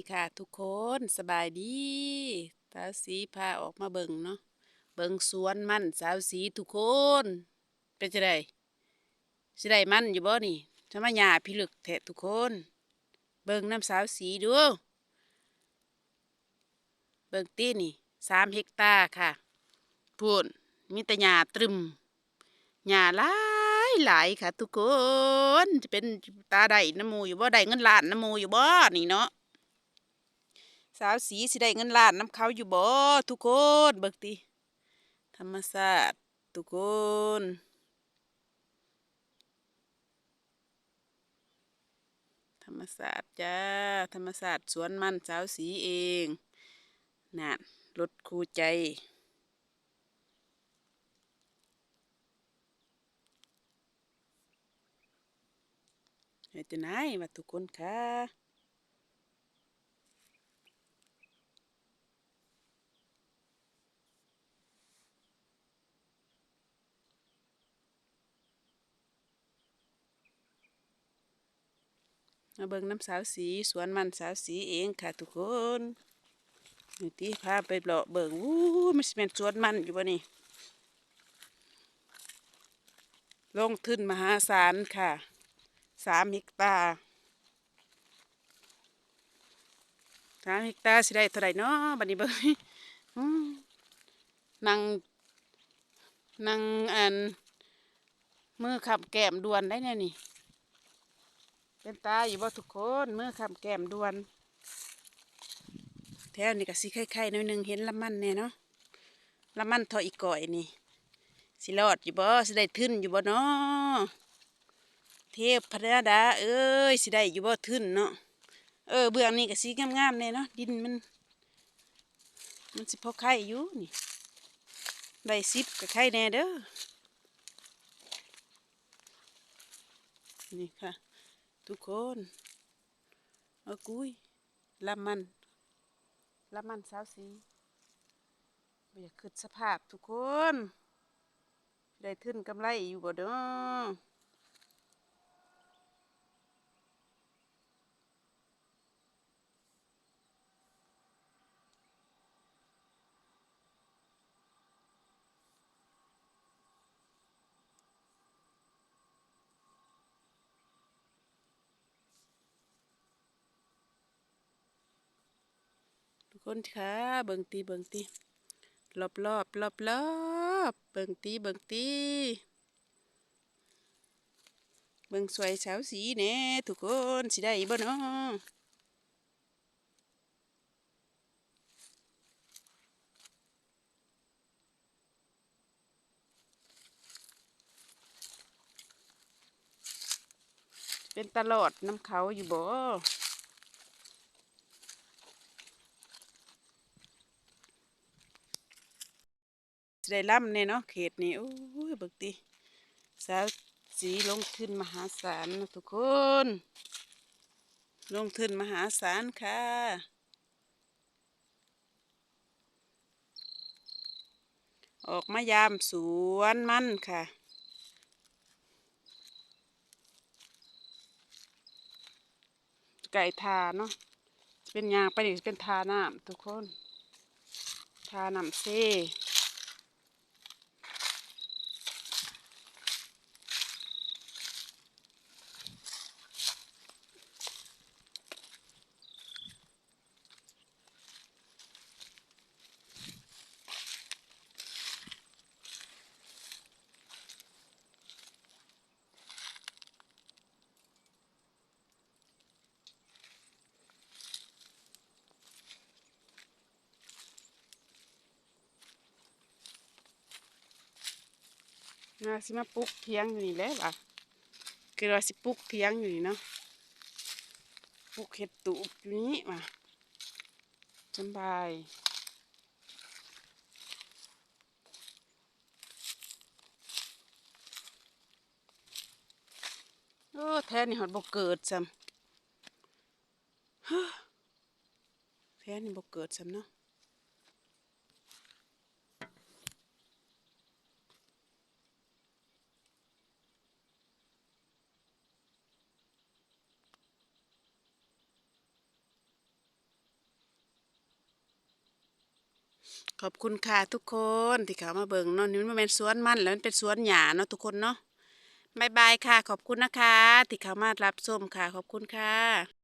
ดีค่ะทุกคนสบายดีสาวสีพาออกมาเบิ่งเนาะเบิ่งสวนมันสาวสีทุกคน เป็นจะไดสิได้มันอยู่บ่นี่ทำไมหญ้าพิลึกแท้ทุกคน เบิ่งน้ำสาวสีดู เบิ่งตีนี่สามเฮกตาร์ค่ะพูนมีแต่หญ้าตรึมหญ้าหลายหลายค่ะ ทุกคนจะเป็นตาได้น้ำมูอยู่บ่ได้เงินล้านน้ำมูอยู่บ่นี่เนาะ สาวสีสิได้เงินล้านน้ำเขาอยู่บ่ทุกคนเบิกติธรรมศาสตร์ทุกคนธรรมศาสตร์จ้าธรรมศาสตร์สวนมันสาวสีเองนั่นรถคู่ใจเฮ็ดจังไดว่าทุกคนค่ะ มาเบิ่งน้ำสาวสีสวนมันสาวสีเองค่ะทุกคนนี่ที่พาไปเลาะเบิ่งวู้มันเป็นสวนมันอยู่บ่นี่ลงทุนมหาศาลค่ะสามเฮกตาร์สามเฮกตาร์สิได้เท่าไหร่เนาะบัดนี้เบิ่งอืมนั่งนั่งอันมือขับแก้มดวนได้แน่นี่ เป็นตาอยู่บ่ทุกคนเมื่อคำแก้มดวนแถวนี้ก็สิไข่ๆหน่อยหนึงเห็นละมันแน่เนาะละมันทออีก่อยนี่สิรอดอยู่บ่สิได้ทึนอยู่บ่เนาะเทพพระดาเอ้ยสิได้อยู่บ่ทึนเนาะเออเบื้องนี้ก็สีงามๆแน่เนาะดินมัน มันสิพอไข่อยู่นี่ได้สิบก็ไข่แน่เด้อนี่ค่ะ ทุกคนเอากุ้ยลำมันลำมันสาวสีบอยากขึ้นสภาพทุกคน ได้ทึนกำไรอยู่บ่เด้อ คนค่ะเบิ่งตีเบิ่งตีรอบรอบรอบรอบเบิ่งตีเบิ่งตีเบิ่งสวยสาวสีแน่ทุกคนสิได้บ่เนาะเป็นตลอดน้ำเขาอยู่บ่ ได้ล่ำเนี่ยเนาะเขตนี้โอ้ยบิกติสาวสีลงทุนมหาศาลนะทุกคน ลงทุนมหาศาลค่ะ ออกมายามสวนมันค่ะไก่ทาเนาะเป็นยางไปนี่เป็นทาน้ำทุกคน ทาน้ำเซ่ น่าสิมาปลุกเพียงอยู่นี่แหล้วล่ะคือว่าสิปลุกเพียงอยู่นี่เนาะปลุกเห็ดตูบอยู่นี่มาสำบายโอ้แท้นี่หอดบ่เกิดซ้ำแท้นี่บ่เกิดซ้ำเนาะ ขอบคุณค่ะทุกคนที่เข้ามาเบิ่งเนาะนี่มันเป็นสวนมันแล้วมันเป็นสวนหญ้าเนาะทุกคนเนาะบายบายค่ะ ขอบคุณนะคะ ที่เข้ามารับชมค่ะ ขอบคุณค่ะ